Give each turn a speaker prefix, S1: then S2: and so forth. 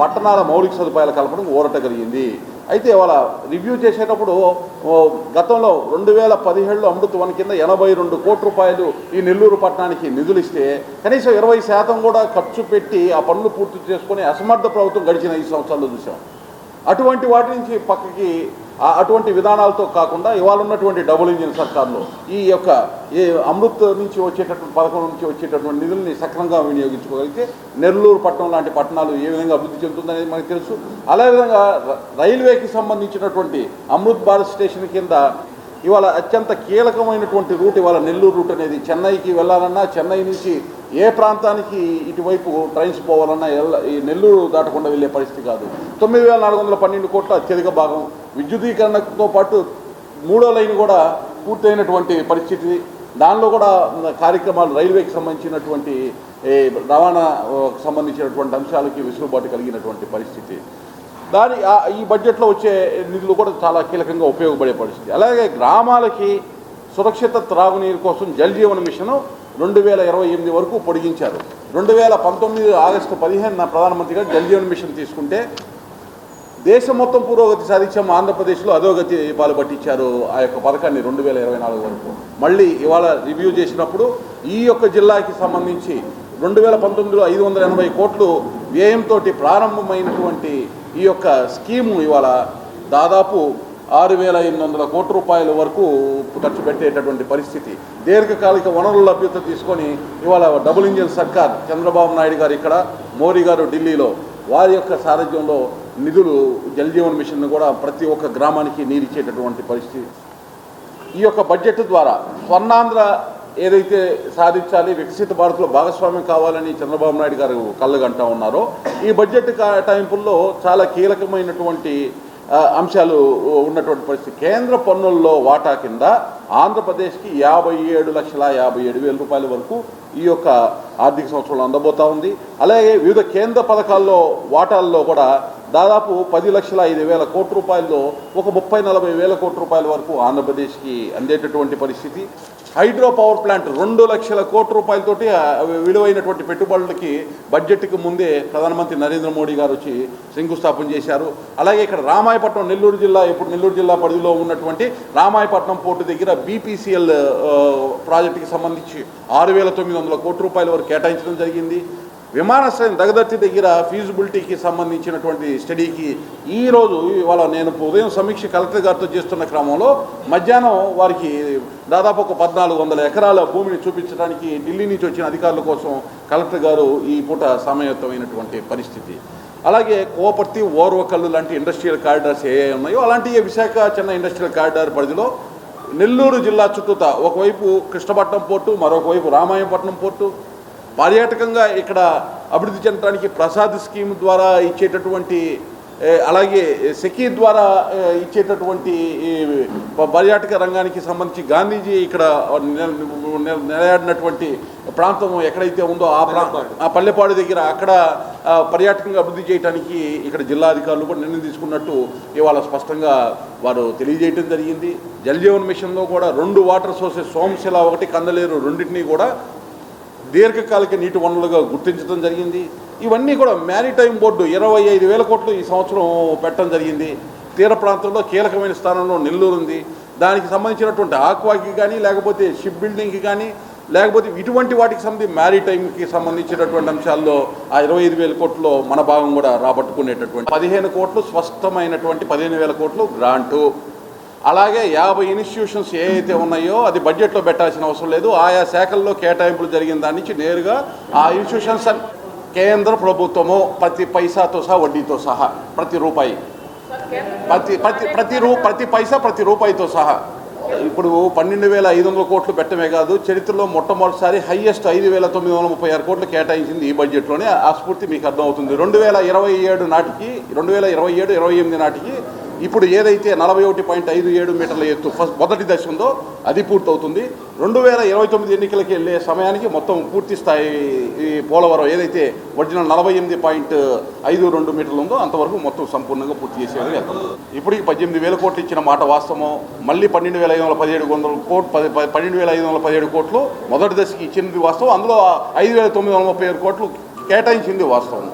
S1: పట్టణాల మౌలిక సదుపాయాల కల్పనకు ఊరట కలిగింది. అయితే వాళ్ళ రివ్యూ చేసేటప్పుడు గతంలో రెండు వేల పదిహేడులో అమృత వన్ కింద ఎనభై రెండు కోట్ల రూపాయలు ఈ నెల్లూరు పట్టణానికి నిధులు ఇస్తే కనీసం ఇరవై శాతం కూడా ఖర్చు పెట్టి ఆ పనులు పూర్తి చేసుకుని అసమర్థ ప్రభుత్వం గడిచిన ఐదు సంవత్సరాల్లో చూసాం. అటువంటి వాటి నుంచి పక్కకి అటువంటి విధానాలతో కాకుండా ఇవాళ ఉన్నటువంటి డబుల్ ఇంజిన్ సర్కార్లో ఈ యొక్క ఈ అమృత్ నుంచి వచ్చేటటువంటి పథకం నుంచి వచ్చేటటువంటి నిధుల్ని సక్రమంగా వినియోగించుకోగలిగితే నెల్లూరు పట్టణం లాంటి పట్టణాలు ఏ విధంగా అభివృద్ధి చెందుతుందనేది మనకు తెలుసు. అదే విధంగా రైల్వేకి సంబంధించినటువంటి అమృత్ భారత్ స్టేషన్ కింద ఇవాళ అత్యంత కీలకమైనటువంటి రూట్ ఇవాళ నెల్లూరు రూట్ అనేది చెన్నైకి వెళ్ళాలన్నా చెన్నై నుంచి ఏ ప్రాంతానికి ఇటువైపు ట్రైన్స్ పోవాలన్నా ఎల్ల- ఈ నెల్లూరు దాటకుండా వెళ్ళే పరిస్థితి కాదు. తొమ్మిది వేల నాలుగు వందల పన్నెండు కోట్ల అత్యధిక భాగం విద్యుదీకరణతో పాటు మూడో లైన్ కూడా పూర్తయినటువంటి పరిస్థితి. దానిలో కూడా కార్యక్రమాలు రైల్వేకి సంబంధించినటువంటి రవాణా సంబంధించినటువంటి అంశాలకి వెసులుబాటు కలిగినటువంటి పరిస్థితి. దాని ఈ బడ్జెట్లో వచ్చే నిధులు కూడా చాలా కీలకంగా ఉపయోగపడే పరిస్థితి. అలాగే గ్రామాలకి సురక్షిత త్రాగునీరు కోసం జల్ జీవన మిషన్ రెండు వేల ఇరవై ఎనిమిది వరకు పొడిగించారు. రెండు వేల పంతొమ్మిది ఆగస్టు పదిహేను నా గారు జల్ మిషన్ తీసుకుంటే దేశం మొత్తం పురోగతి సాధించాము ఆంధ్రప్రదేశ్లో అధోగతి పాలు పట్టించారు ఆ యొక్క పథకాన్ని రెండు వేల ఇరవై నాలుగు వరకు. మళ్ళీ ఇవాళ రివ్యూ చేసినప్పుడు ఈ యొక్క జిల్లాకి సంబంధించి రెండు వేల పంతొమ్మిదిలో ఐదు వందల ఎనభై కోట్లు వ్యయంతో ప్రారంభమైనటువంటి ఈ యొక్క స్కీము ఇవాళ దాదాపు ఆరు వేల ఎనిమిది వందల కోట్ల రూపాయల వరకు ఖర్చు పెట్టేటటువంటి పరిస్థితి. దీర్ఘకాలిక వనరుల లభ్యత తీసుకొని ఇవాళ డబుల్ ఇంజిన్ సర్కార్ చంద్రబాబు నాయుడు గారు ఇక్కడ మోడీ గారు ఢిల్లీలో. వారి యొక్క సారథ్యంలో నిధులు జలజీవన్ మిషన్ను మిషన్ కూడా ప్రతి ఒక్క గ్రామానికి నీరిచ్చేటటువంటి పరిస్థితి. ఈ యొక్క బడ్జెట్ ద్వారా స్వర్ణాంధ్ర ఏదైతే సాధించాలి వికసిత భారత్లో భాగస్వామ్యం కావాలని చంద్రబాబు నాయుడు గారు కళ్ళగంటా ఉన్నారో ఈ బడ్జెట్ కేటాయింపుల్లో చాలా కీలకమైనటువంటి అంశాలు ఉన్నటువంటి పరిస్థితి. కేంద్ర పన్నుల్లో వాటా కింద ఆంధ్రప్రదేశ్కి యాభై ఏడు లక్షల యాభై ఏడు వేల రూపాయల వరకు ఈ యొక్క ఆర్థిక సంవత్సరంలో అందబోతా ఉంది. అలాగే వివిధ కేంద్ర పథకాల్లో వాటాల్లో కూడా దాదాపు పది లక్షల ఐదు వేల కోట్ల రూపాయల్లో ఒక ముప్పై నలభై వేల కోట్ల రూపాయల వరకు ఆంధ్రప్రదేశ్కి అందేటటువంటి పరిస్థితి. హైడ్రో పవర్ ప్లాంట్ రెండు లక్షల కోట్ల రూపాయలతోటి విలువైనటువంటి పెట్టుబడులకి బడ్జెట్కి ముందే ప్రధానమంత్రి నరేంద్ర మోడీ గారు వచ్చి శంకుస్థాపన చేశారు. అలాగే ఇక్కడ రామాయపట్నం నెల్లూరు జిల్లా ఇప్పుడు నెల్లూరు జిల్లా పరిధిలో ఉన్నటువంటి రామాయపట్నం పోర్టు దగ్గర బీపీసీఎల్ ప్రాజెక్టుకి సంబంధించి ఆరు వేల తొమ్మిది వందల కోట్ల రూపాయల వరకు కేటాయించడం జరిగింది. విమానాశ్రయం దగదర్తి దగ్గర ఫీజిబిలిటీకి సంబంధించినటువంటి స్టడీకి ఈరోజు ఇవాళ నేను ఉదయం సమీక్ష కలెక్టర్ గారితో చేస్తున్న క్రమంలో మధ్యాహ్నం వారికి దాదాపు ఒక పద్నాలుగు వందల ఎకరాల భూమిని చూపించడానికి ఢిల్లీ నుంచి వచ్చిన అధికారుల కోసం కలెక్టర్ గారు ఈ పూట సమయత్తమైనటువంటి పరిస్థితి. అలాగే కోపర్తి ఓర్వకల్లు లాంటి ఇండస్ట్రియల్ కారిడార్స్ ఏ ఉన్నాయో అలాంటి విశాఖ చిన్న ఇండస్ట్రియల్ కారిడార్ పరిధిలో నెల్లూరు జిల్లా చుట్టూతా ఒకవైపు కృష్ణపట్నం పోర్టు మరొక వైపు రామాయపట్నం పోర్టు పర్యాటకంగా ఇక్కడ అభివృద్ధి చెందడానికి ప్రసాద్ స్కీమ్ ద్వారా ఇచ్చేటటువంటి అలాగే సెకీ ద్వారా ఇచ్చేటటువంటి పర్యాటక రంగానికి సంబంధించి గాంధీజీ ఇక్కడ నిల- నిల- నిలయాడినటువంటి ప్రాంతం ఎక్కడైతే ఉందో ఆ ప్రా ఆ పల్లెపాడు దగ్గర అక్కడ పర్యాటకంగా అభివృద్ధి చేయడానికి ఇక్కడ జిల్లా అధికారులు కూడా నిర్ణయం తీసుకున్నట్టు ఇవాళ స్పష్టంగా వారు తెలియజేయటం జరిగింది. జల్ జీవన్ మిషన్లో కూడా రెండు వాటర్ సోర్సెస్ సోమశిల ఒకటి కందలేరు రెండింటినీ కూడా దీర్ఘకాలిక నీటి వనరులుగా గుర్తించడం జరిగింది. ఇవన్నీ కూడా మ్యారిటైమ్ బోర్డు ఇరవై ఐదు వేల కోట్లు ఈ సంవత్సరం పెట్టడం జరిగింది. తీర ప్రాంతంలో కీలకమైన స్థానంలో నెల్లూరు ఉంది. దానికి సంబంధించినటువంటి ఆక్వాకి కానీ లేకపోతే షిప్ బిల్డింగ్కి కానీ లేకపోతే ఇటువంటి వాటికి సంబంధించి మ్యారిటైమ్కి సంబంధించినటువంటి అంశాల్లో ఆ ఇరవై ఐదు వేల కోట్లు మన భాగం కూడా రాబట్టుకునేటటువంటి పదిహేను కోట్లు స్పష్టమైనటువంటి పదిహేను వేల కోట్లు గ్రాంటు. అలాగే యాభై ఇన్స్టిట్యూషన్స్ ఏ అయితే ఉన్నాయో అది బడ్జెట్లో పెట్టాల్సిన అవసరం లేదు. ఆయా శాఖల్లో కేటాయింపులు జరిగిన దాని నుంచి నేరుగా ఆ ఇన్స్టిట్యూషన్స్ కేంద్ర ప్రభుత్వము ప్రతి పైసాతో సహా వడ్డీతో సహా ప్రతి రూపాయి. ప్రతి ప్రతి ప్రతి రూ ప్రతి పైసా ప్రతి రూపాయితో సహా. ఇప్పుడు పన్నెండు వేల ఐదు వందల కోట్లు పెట్టమే కాదు చరిత్రలో మొట్టమొదటిసారి హయ్యెస్ట్ ఐదు వేల తొమ్మిది వందల ముప్పై ఆరు కోట్లు కేటాయించింది ఈ బడ్జెట్లోనే. ఆ స్ఫూర్తి మీకు అర్థమవుతుంది. రెండు వేల ఇరవై ఏడు నాటికి రెండు వేల ఇరవై ఏడు ఇరవై ఎనిమిది నాటికి ఇప్పుడు ఏదైతే నలభై ఒకటి పాయింట్ ఐదు ఏడు మీటర్ల ఎత్తు ఫస్ట్ మొదటి దశ ఉందో అది పూర్తవుతుంది. రెండు వేల ఇరవై తొమ్మిది ఎన్నికలకి వెళ్ళే సమయానికి మొత్తం పూర్తి స్థాయి ఈ పోలవరం ఏదైతే ఒరిజినల్ నలభై ఎనిమిది పాయింట్ ఐదు రెండు మీటర్లు ఉందో అంతవరకు మొత్తం సంపూర్ణంగా పూర్తి చేసేది ఇప్పటికి పద్దెనిమిది వేల కోట్లు ఇచ్చిన మాట వాస్తవం మళ్ళీ పన్నెండు వేల ఐదు వందల పదిహేడు వందల కోట్లు పది పది- పన్నెండు వేల ఐదు వందల పదిహేడు కోట్లు మొదటి దశకి ఇచ్చినది వాస్తవం. అందులో ఐదు వేల తొమ్మిది వందల ముప్పై ఏడు కోట్లు కేటాయించింది వాస్తవం.